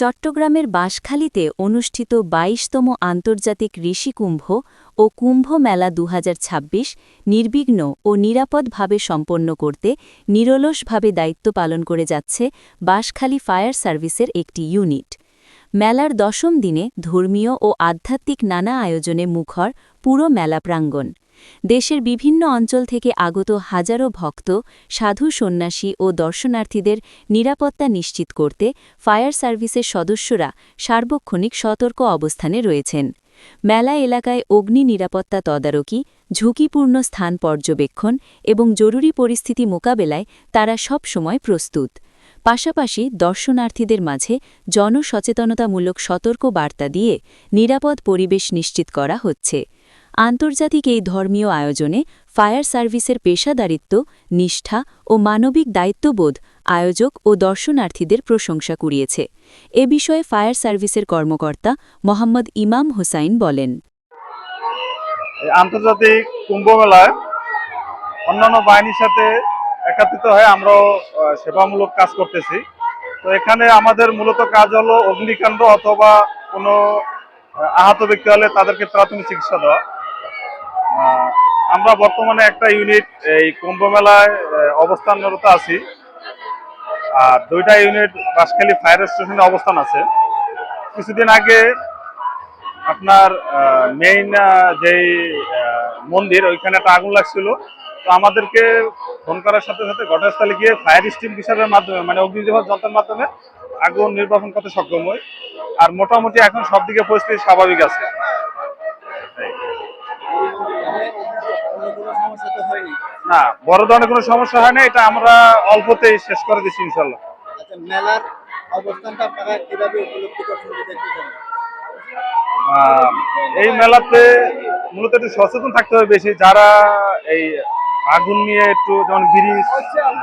চট্টগ্রামের বাঁশখালীতে অনুষ্ঠিত ২২তম আন্তর্জাতিক ঋষি কুম্ভ ও কুম্ভ মেলা দু হাজার ছাব্বিশ নির্বিঘ্ন ও নিরাপদভাবে সম্পন্ন করতে নিরলসভাবে দায়িত্ব পালন করে যাচ্ছে বাঁশখালী ফায়ার সার্ভিসের একটি ইউনিট। মেলার দশম দিনে ধর্মীয় ও আধ্যাত্মিক নানা আয়োজনে মুখর পুরো মেলা প্রাঙ্গণ। দেশের বিভিন্ন অঞ্চল থেকে আগত হাজারো ভক্ত, সাধু সন্ন্যাসী ও দর্শনার্থীদের নিরাপত্তা নিশ্চিত করতে ফায়ার সার্ভিসের সদস্যরা সার্বক্ষণিক সতর্ক অবস্থানে রয়েছেন। মেলা এলাকায় অগ্নি নিরাপত্তা তদারকি, ঝুঁকিপূর্ণ স্থান পর্যবেক্ষণ এবং জরুরি পরিস্থিতি মোকাবেলায় তারা সব সময় প্রস্তুত। পাশাপাশি দর্শনার্থীদের মাঝে জনসচেতনতামূলক সতর্ক বার্তা দিয়ে নিরাপদ পরিবেশ নিশ্চিত করা হচ্ছে। আন্তর্জাতিক এই ধর্মীয় আয়োজনে ফায়ার সার্ভিসের পেশাদারিত্ব, নিষ্ঠা ও মানবিক দায়িত্ববোধ আয়োজক ও দর্শনার্থীদের প্রশংসা কুড়িয়েছে। এ বিষয়ে ফায়ার সার্ভিসের কর্মকর্তা মোহাম্মদ ইমাম হোসাইন বলেন। আন্তর্জাতিক কুম্ভ মেলায় অন্যান্য বাহিনীর সাথে একাত্রিত হয়ে আমরাও সেবামূলক কাজ করতেছি। তো এখানে আমাদের মূলত কাজ হলো অগ্নিকাণ্ড অথবা কোনো আহত ব্যক্তি হলে তাদেরকে প্রাথমিক চিকিৎসা দেওয়া। আমরা বর্তমানে একটা ইউনিট এই কুম্ভ মেলায় অবস্থানরত আছি। আর দুইটা ইউনিট বাঁশখালী ফায়ার স্টেশনে অবস্থান আছে। কিছুদিন আগে আপনার মেইন যেই মন্দির, ওইখানে একটা আগুন লাগছিল। তো আমাদেরকে ফোন করার সাথে সাথে ঘটনাস্থলে গিয়ে ফায়ার স্টিম হিসাবের মাধ্যমে মানে অগ্নিজীবন যন্ত্রের মাধ্যমে আগুন নির্বাপন করতে সক্ষম হয় আর মোটামুটি এখন সব দিকে পরিস্থিতি স্বাভাবিক আছে। না বড় ধরনের কোনো সমস্যা হয় না এটা আমরা অল্পতেই শেষ করে দিচ্ছি ইনশাল্লাহ আচ্ছা মেলার অবস্থানটা আপনারা কীভাবে উপলব্ধি করছেন যদি একটু জানান। আহ, এই মেলাতে মূলত একটু সচেতন থাকতে হবে বেশি যারা এই আগুন নিয়ে একটু যেমন বিড়ি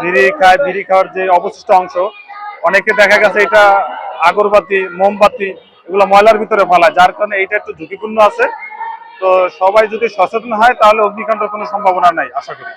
বিড়ি খায় বিড়ি খাওয়ার যে অবশিষ্ট অংশ অনেকে দেখা গেছে এটা আগরবাতি মোমবাতি এগুলো ময়লার ভিতরে ফেলায় যার কারণে এইটা একটু ঝুঁকিপূর্ণ আছে। তো সবাই যদি সচেতন হয় তাহলে অগ্নিকাণ্ডের কোনো সম্ভাবনা নাই আশা করি।